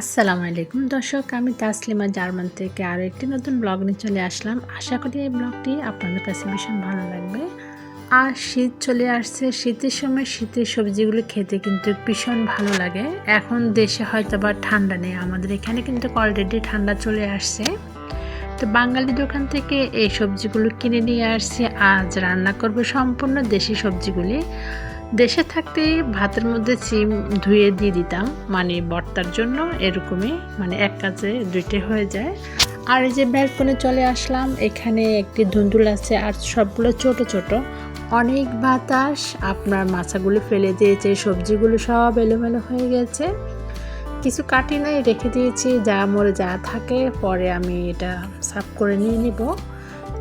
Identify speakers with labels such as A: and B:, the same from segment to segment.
A: আসসালামু আলাইকুম দর্শক, আমি তাসলিমা জার্মান থেকে আরও একটি নতুন ব্লগ নিয়ে চলে আসলাম। আশা করি এই ব্লগটি আপনাদের কাছে ভীষণ ভালো লাগবে। আর শীত চলে আসছে, শীতের সময় শীতের সবজিগুলো খেতে কিন্তু ভীষণ ভালো লাগে। এখন দেশে হয়তো বা ঠান্ডা নেই, আমাদের এখানে কিন্তু অলরেডি ঠান্ডা চলে আসছে। তো বাঙালি দোকান থেকে এই সবজিগুলো কিনে নিয়ে আসছি। আজ রান্না করব সম্পূর্ণ দেশি সবজিগুলি। দেশে থাকতে ভাতের মধ্যে সিম ধুয়ে দিয়ে দিতাম মানে বর্তার জন্য এরকমই মানে এক কাজে দুইটে হয়ে যায়। আর এই যে ব্যালকনে চলে আসলাম, এখানে একটি ধুন্দুল আছে আর সবগুলো ছোট ছোট। অনেক বাতাস, আপনার মাছাগুলো ফেলে দিয়েছে, সবজিগুলো সব এলোমেলো হয়ে গেছে। কিছু কাটি নাই রেখে দিয়েছি, যা মরে যা থাকে, পরে আমি এটা সাফ করে নিয়ে নিব।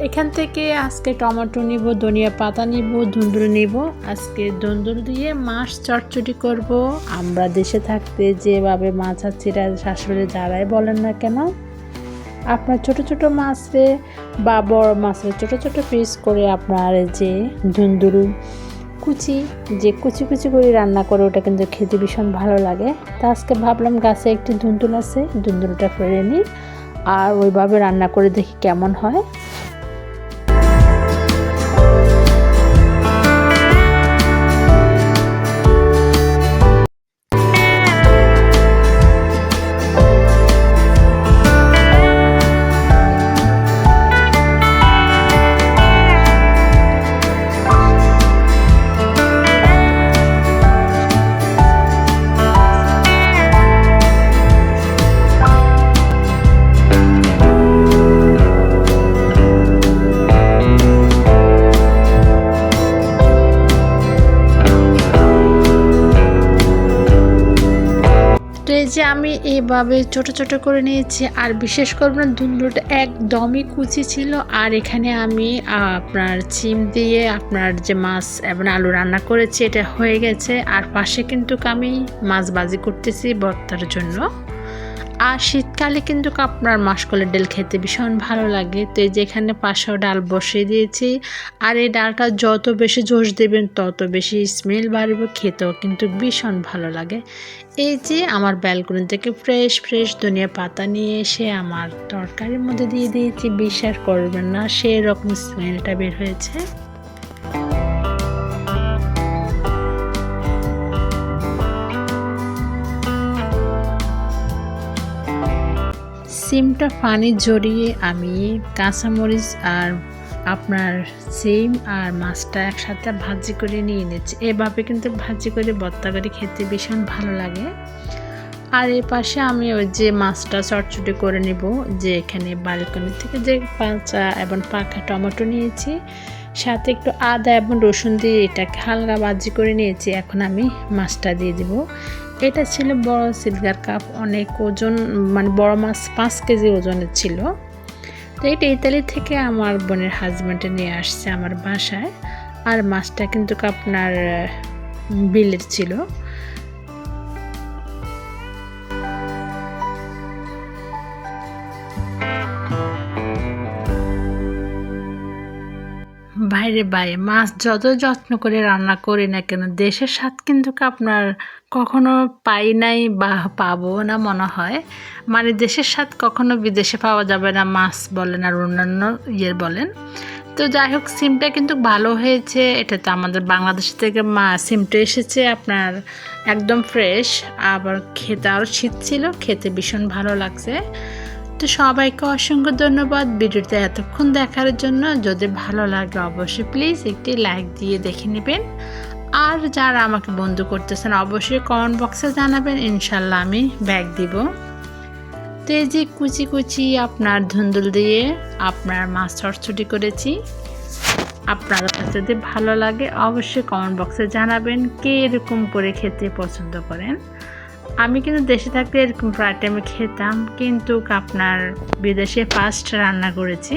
A: এখান থেকে আজকে টমেটো নিব, ধনিয়া পাতা নিব, ধুন্দুল নিব। আজকে ধুন্দুল দিয়ে মাছ চটচটি করব। আমরা দেশে থাকতে যেভাবে মাছ আছিরা শাশুড়ি যারাই বলেন না কেন, আপনার ছোট ছোট মাছে বা বড় মাছের ছোট ছোট পিস করে আপনার যে ধুন্দুল কুচি, যে কুচি কুচি করে রান্না করে, ওটা কিন্তু খেতে ভীষণ ভালো লাগে। তা আজকে ভাবলাম গাছে একটি ধুন্দুল আছে, ধুন্দুলটা ফেলে নিই, আর ওইভাবে রান্না করে দেখি কেমন হয়। এই যে আমি এভাবে ছোট ছোট করে নিয়েছি, আর বিশেষ করে না দুন্দুটা একদমই কুচি ছিল। আর এখানে আমি আপনার চিম দিয়ে আপনার যে মাছ এবং আলু রান্না করেছি, এটা হয়ে গেছে। আর পাশে কিন্তু আমি মাছ বাজি করতেছি বর্তার জন্য। আর শীতকালে কিন্তু আপনার মাসকলের ডাল খেতে ভীষণ ভালো লাগে। তো এই যেখানে পাশেও ডাল বসিয়ে দিয়েছি। আর এই ডালটা যত বেশি জোশ দেবেন, তত বেশি স্মেল বাড়বে, খেতেও কিন্তু ভীষণ ভালো লাগে। এই যে আমার ব্যালকনি থেকে ফ্রেশ ফ্রেশ ধনিয়া পাতা নিয়ে এসে আমার তরকারির মধ্যে দিয়ে দিয়েছি। বিশ্বাস করবেন না সেই রকম স্মেলটা বের হয়েছে। সিমটা পানি জড়িয়ে আমি কাঁচামরিচ আর আপনার সিম আর মাছটা একসাথে ভাজি করে নিয়ে নিচ্ছি। এভাবে কিন্তু ভাজি করে ভর্তা করে খেতে ভীষণ ভালো লাগে। আর এর পাশে আমি ওই যে মাছটা চটচটি করে নিব, যে এখানে বালকনি থেকে যে কাঁচা এবং পাকা টমেটো নিয়েছি, সাথে একটু আদা এবং রসুন দিয়ে এটাকে হালকা বাজি করে নিয়েছি, এখন আমি মাছটা দিয়ে দিব। এটা ছিল বড় সিলভার কাপ, অনেক ওজন মানে বড় মাছ পাঁচ কেজি ওজনের ছিল। তো এটা ইতালি থেকে আমার বোনের হাজব্যান্ডে নিয়ে আসছে আমার বাসায়, আর মাছটা কিন্তু আপনার বিলের ছিল। বাইরে বাইরে মাছ যত যত্ন করে রান্না করি না কেন, দেশের স্বাদ কিন্তু আপনার কখনো পাই নাই বা পাবো না মনে হয়। মানে দেশের স্বাদ কখনো বিদেশে পাওয়া যাবে না, মাছ বলেন আর অন্যান্য ইয়ের বলেন। তো যাই হোক, সিমটা কিন্তু ভালো হয়েছে। এটা তো আমাদের বাংলাদেশ থেকে মা, সিমটা এসেছে আপনার একদম ফ্রেশ আবার খেতে আরও শীত ছিল, খেতে ভীষণ ভালো লাগছে। তো সবাইকে অসংখ্য ধন্যবাদ। ভিডিওতে এতক্ষণ দেখার জন্য যদি ভালো লাগে অবশ্যই প্লিজ একটি লাইক দিয়ে দেখে নেবেন। আর যারা আমাকে বন্ধু করতেছেন অবশ্যই কমেন্ট বক্সে জানাবেন ইনশাল্লাহ আমি ব্যাগ দিব। তো এই যে কুচি কুচি আপনার ধুন্দুল দিয়ে আপনার মাছ চটচটি করেছি। আপনার যদি ভালো লাগে অবশ্যই কমেন্ট বক্সে জানাবেন, কে এরকম করে খেতে পছন্দ করেন। আমি কিন্তু দেশে থাকতে এরকম ফ্রাইড টাইমে খেতাম কিন্তু আপনার বিদেশে ফার্স্ট রান্না করেছি।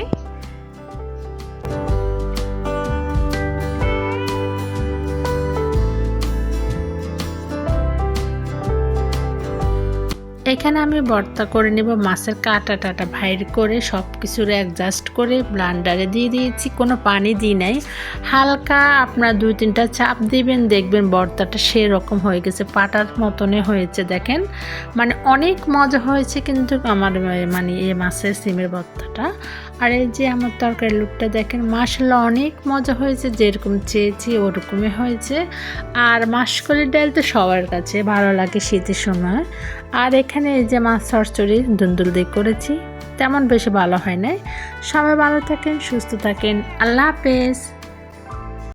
A: এখানে আমি ভর্তা করে নেব, মাছের কাটা টাটা বাইর করে সব কিছুর অ্যাডজাস্ট করে ব্লান্ডারে দিয়ে দিয়েছি, কোনো পানি দিই নাই। হালকা আপনার দুই তিনটা চাপ দিবেন, দেখবেন ভর্তাটা সেরকম হয়ে গেছে, পাটার মতনে হয়েছে, দেখেন। মানে অনেক মজা হয়েছে কিন্তু আমার মানে এই মাছের সিমের ভর্তাটা। আর এই যে আমার তরকারি লুকটা দেখেন মাসাল্লাহ অনেক মজা হয়েছে, যেরকম চেয়েছি ওরকমই হয়েছে। আর মাসকলির ডাল তো সবার কাছে ভালো লাগে শীতের সময়। আর এখানে এই যে মাছ চচ্চড়ি দুন্দুল দিয়ে করেছি, তেমন বেশি ভালো হয় নাই। সবাই ভালো থাকেন, সুস্থ থাকেন। আল্লাহ হাফেজ।